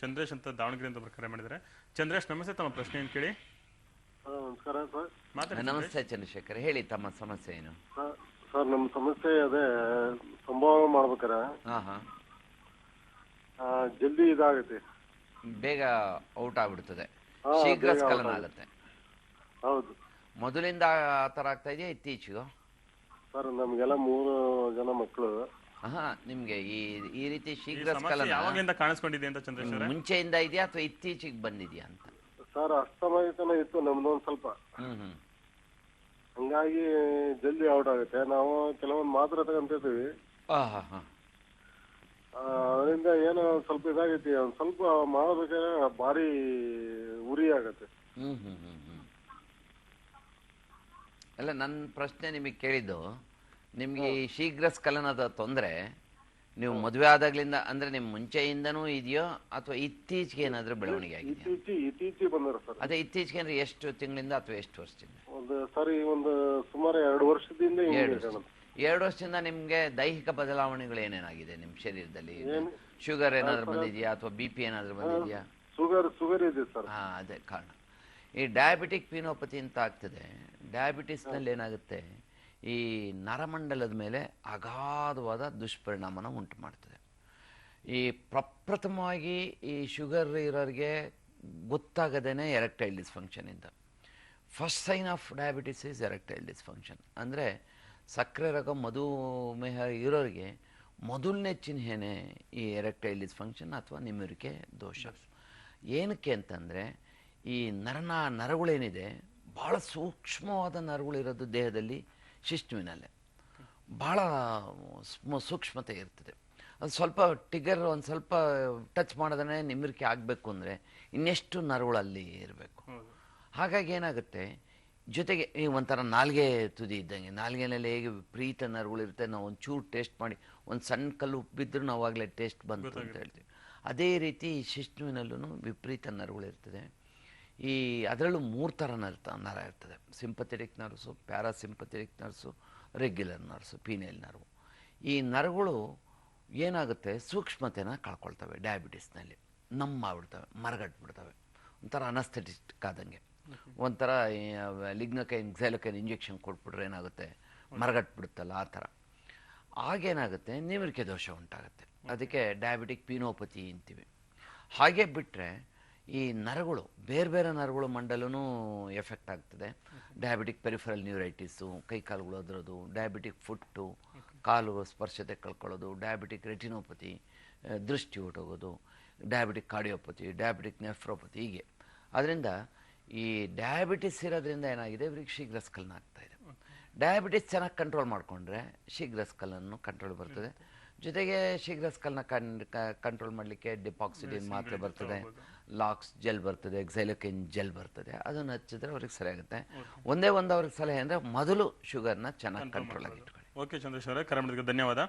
ಚಂದ್ರೇಶ್ ಅಂತ ದಾವಣಗೆರೆ ಅಂತ ಕರೆ ಮಾಡಿದ್ದಾರೆ. ಚಂದ್ರೇಶ್ ನಮಸ್ತೆ ತಮ್ಮ ಪ್ರಶ್ನೆ ಏನು ಕೇಳಿ? ನಮಸ್ಕಾರ ಸರ್. ಮಾತಾಡಿ ನಮಸ್ತೆ ಚಂದ್ರಶೇಖರ್ ಹೇಳಿ ತಮ್ಮ ಸಮಸ್ಯೆ ಏನು? ಸರ್, ಸರ್ ನಮ್ಮ ಸಮಸ್ಯೆ ಅದೇ ಸಂಭಾವನೆ ಮಾಡ್ಬೇಕಾರೆ. ಹಾ ಹಾ. ಆ, ಜಲ್ದಿ ಇದಾಗುತ್ತೆ. ಬೇಗ ಔಟ್ ಆಗ್ಬಿಡ್ತದೆ. ಹಾ, ಶೀಘ್ರ ಬೇಗ out ಸ್ಖಲನ ಆಗುತ್ತೆ. ಆಗುತ್ತೆ. ಹೌದು. ಮೊದಲಿಂದ ಆ ಥರ ಆಗ್ತಾ ಇದೆಯಾ ಇತ್ತೀಚೆಗೂ? ಸರ್ ನಮಗೆಲ್ಲ ಮೂರು ಜನ ಮಕ್ಕಳು. ಹಾ ನಿಮ್ಗೆ ಈ ಈ ರೀತಿ ಶೀಘ್ರ ಸಮಸ್ಯೆ ಸ್ಖಲನ ಯಾವಾಗಲಿಂದ ಕಾಣಿಸ್ಕೊಂಡಿದೆ ಅಂತ ಚಂದ್ರಶೇಖರ್ ಮುಂಚೆಯಿಂದ ಇದೆಯಾ ಅಥವಾ ಇತ್ತೀಚೆಗೆ ಬಂದಿದ್ಯಾ ಅಂತ? ಸರ್ ಅಸ್ತಮಾಯಿತನ ಇತ್ತು ನಮ್ದೊಂದು ಸ್ವಲ್ಪ. ಹ್ಮ್ ಹ್ಮ್. ಹಂಗಾಗಿ ಜಲ್ದಿ ಔಟ್ ಆಗುತ್ತೆ. ನಾವು ಕೆಲವೊಂದು ಮಾತ್ರ ತಗೊಂತಿರ್ತೀವಿ ಆ ಹಾ. ಹಾ ಆ, ಅದರಿಂದ ಏನೋ ಸ್ವಲ್ಪ ಇದಾಗೈತಿ. ಒಂದ್ ಸ್ವಲ್ಪ ಮಾಡಬೇಕಾದ್ರೆ ಭಾರಿ ಉರಿ ಆಗತ್ತೆ. ಹ್ಮ್ ಹ್ಮ್ ಹ್ಮ್ ಹ್ಮ್. ಅಲ್ಲ ನನ್ನ ಪ್ರಶ್ನೆ ನಿಮಗೆ ಕೇಳಿದ್ದು ನಿಮ್ಗೆ ಈ ಶೀಘ್ರ ಸ್ಖಲನದ ತೊಂದರೆ ನೀವು ಮದುವೆ ಆದಾಗ್ಲಿಂದ ಅಂದ್ರೆ ನಿಮ್ ಮುಂಚೆಯಿಂದನೂ ಇದೆಯೋ ಅಥವಾ ಇತ್ತೀಚೆಗೆ ಏನಾದ್ರೂ ಬೆಳವಣಿಗೆ ಆಗಿದೆ ಇತ್ತೀಚೆ ಇತ್ತೀಚೆಗೆ ಬಂದಾರ ಸರ್. ಅದೇ ಇತ್ತೀಚೆಗೆ ಅಂದ್ರೆ ಎಷ್ಟು ತಿಂಗಳಿಂದ ಅಥವಾ ಎಷ್ಟು ವರ್ಷದಿಂದ? ಒಂದು ಸರಿ ಒಂದು ಸುಮಾರು ಎರಡು ವರ್ಷದಿಂದ ಹಿಂಗೆ ಎರಡು ವರ್ಷ. ಎರಡು ವರ್ಷದಿಂದ ನಿಮ್ಗೆ ದೈಹಿಕ ಬದಲಾವಣೆಗಳು ಏನೇನಾಗಿದೆ ನಿಮ್ ಶರೀರದಲ್ಲಿ? ಶುಗರ್ ಏನಾದ್ರೂ ಬಂದಿದ್ಯಾ ಅಥವಾ ಬಿ ಪಿ ಏನಾದ್ರೂ ಬಂದಿದ್ಯಾ? ಶುಗರ್ ಶುಗರ್ ಇದೆ ಸರ್. ಹಾ ಅದೇ ಕಾರಣ. ಈ ಡಯಾಬಿಟಿಕ್ ಪಿನೋಪತಿ ಅಂತ ಆಗ್ತದೆ. ಡಯಾಬಿಟಿಸ್ನಲ್ಲಿ ಏನಾಗುತ್ತೆ? ಈ ನರಮಂಡಲದ ಮೇಲೆ ಅಗಾಧವಾದ ದುಷ್ಪರಿಣಾಮನ ಉಂಟು ಮಾಡ್ತದೆ. ಈ ಪ್ರಪ್ರಥಮವಾಗಿ ಈ ಶುಗರ್ ಇರೋರಿಗೆ ಗೊತ್ತಾಗದೇನೆ erectile ಡಿಸ್ಫಂಕ್ಷನಿಂದ first sign of diabetes is erectile dysfunction. ಅಂದರೆ ಸಕ್ಕರೆ ರೋಗ ಮಧುಮೇಹ ಇರೋರಿಗೆ ಮೊದಲನೇ ಚಿಹ್ನೆನೇ ಈ ಎರೆಕ್ಟೈಲ್ ಡಿಸ್ಫಂಕ್ಷನ್ ಅಥವಾ ನಿಮ್ಮರಿಕೆ ದೋಷ. ಏನಕ್ಕೆ ಅಂತಂದರೆ ಈ ನರನ ನರಗಳೇನಿದೆ ಭಾಳ ಸೂಕ್ಷ್ಮವಾದ ನರಗಳಿರೋದು ದೇಹದಲ್ಲಿ ಶಿಶ್ನುವಿನಲ್ಲೇ ಭಾಳ ಸೂಕ್ಷ್ಮತೆ ಇರ್ತದೆ. ಅದು ಸ್ವಲ್ಪ ಟಿಗರ್ ಒಂದು ಸ್ವಲ್ಪ ಟಚ್ ಮಾಡಿದ್ರೆ ನಿಮಿರಿಕೆ ಆಗಬೇಕು ಅಂದರೆ ಇನ್ನೆಷ್ಟು ನರಗಳಲ್ಲಿ ಇರಬೇಕು. ಹಾಗಾಗಿ ಏನಾಗುತ್ತೆ ಜೊತೆಗೆ ಈ ಒಂಥರ ನಾಲ್ಗೆ ತುದಿ ಇದ್ದಂಗೆ ನಾಲ್ಗೆನಲ್ಲಿ ಹೇಗೆ ವಿಪರೀತ ನರಗಳಿರುತ್ತೆ ನಾವು ಒಂದು ಚೂರು ಟೇಸ್ಟ್ ಮಾಡಿ ಒಂದು ಸಣ್ಣ ಕಲ್ಲು ಉಪ್ಪಿದ್ರು ನಾವು ಆಗಲೇ ಟೇಸ್ಟ್ ಬಂತು ಅಂತ ಹೇಳ್ತೀವಿ. ಅದೇ ರೀತಿ ಶಿಷ್ಣುವಿನಲ್ಲೂ ವಿಪರೀತ ನರಗಳಿರ್ತದೆ. ಈ ಅದರಲ್ಲೂ ಮೂರು ಥರ ನರ್ತ ನರ ಇರ್ತದೆ. Sympathetic nerves parasympathetic nerves regular nerves penile nerve. ಈ ನರಗಳು ಏನಾಗುತ್ತೆ? ಸೂಕ್ಷ್ಮತೆನ ಕಳ್ಕೊಳ್ತವೆ ಡಯಾಬಿಟಿಸ್ನಲ್ಲಿ. ನಮ್ಮ ಆಗ್ಬಿಡ್ತವೆ ಮರಗಟ್ಬಿಡ್ತವೆ. ಒಂಥರ ಅನಸ್ಥೆಟಿಕ್ ಆದಂಗೆ ಒಂಥರ ಲಿಗ್ನಕೈನ್ ಕ್ಸೈಲಕೈನ್ ಇಂಜೆಕ್ಷನ್ ಕೊಟ್ಬಿಟ್ರೆ ಏನಾಗುತ್ತೆ? ಮರಗಟ್ಬಿಡುತ್ತಲ್ಲ ಆ ಥರ. ಆಗೇನಾಗುತ್ತೆ ನಿವರಿಕೆ ದೋಷ ಉಂಟಾಗುತ್ತೆ. ಅದಕ್ಕೆ ಡಯಾಬಿಟಿಕ್ ಪೀನೋಪತಿ ಅಂತೀವಿ. ಹಾಗೆ ಬಿಟ್ಟರೆ ಈ ನರಗಳು ಬೇರೆ ಬೇರೆ ನರಗಳು ಮಂಡಲೂ ಎಫೆಕ್ಟ್ ಆಗ್ತದೆ. ಡಯಾಬಿಟಿಕ್ ಪೆರಿಫರಲ್ ನ್ಯೂರೈಟಿಸು ಕೈ ಕಾಲುಗಳು ಅದರದು ಡಯಾಬಿಟಿಕ್ ಫುಟ್ಟು ಕಾಲು ಸ್ಪರ್ಶತೆ ಕಳ್ಕೊಳ್ಳೋದು ಡಯಾಬಿಟಿಕ್ ರೆಟಿನೋಪತಿ ದೃಷ್ಟಿ ಹೊಟ್ಟೋಗೋದು ಡಯಾಬಿಟಿಕ್ ಕಾರ್ಡಿಯೋಪತಿ ಡಯಾಬಿಟಿಕ್ ನೆಫ್ರೋಪತಿ ಹೀಗೆ. ಅದರಿಂದ ಈ ಡಯಾಬಿಟಿಸ್ ಇರೋದ್ರಿಂದ ಏನಾಗಿದೆ? ಇವ್ರಿಗೆ ಶೀಘ್ರ ಸ್ಕಲ್ನ ಆಗ್ತಾಯಿದೆ ಡಯಾಬಿಟಿಸ್ ಚೆನ್ನಾಗಿ ಕಂಟ್ರೋಲ್ ಮಾಡಿಕೊಂಡ್ರೆ ಶೀಘ್ರ ಸ್ಕಲ್ಲನ್ನು ಕಂಟ್ರೋಲ್ ಬರ್ತದೆ. ಜೊತೆಗೆ ಶೀಘ್ರ ಸ್ಖಲನ ಕಂಟ್ರೋಲ್ ಮಾಡಲಿಕ್ಕೆ ಡಿಪಾಕ್ಸಿಡಿನ್ ಮಾತ್ರೆ ಬರ್ತದೆ. ಲಾಕ್ಸ್ ಜೆಲ್ ಬರ್ತದೆ ಎಕ್ಸೈಲೋಕಿನ್ ಜೆಲ್ ಬರ್ತದೆ. ಅದನ್ನು ಹಚ್ಚಿದ್ರೆ ಅವ್ರಿಗೆ ಸರಿಯಾಗುತ್ತೆ ಒಂದೇ ಒಂದು ಅವ್ರಿಗೆ ಸಲಹೆ ಅಂದರೆ ಮೊದಲು ಶುಗರ್ನ ಚೆನ್ನಾಗಿ ಕಂಟ್ರೋಲ್ ಆಗಿ ಇಟ್ಕೊಳ್ಳಿ. ಓಕೆ ಚಂದ್ರೇಶ್ ಅವರೇ ಕರೆ ಧನ್ಯವಾದ.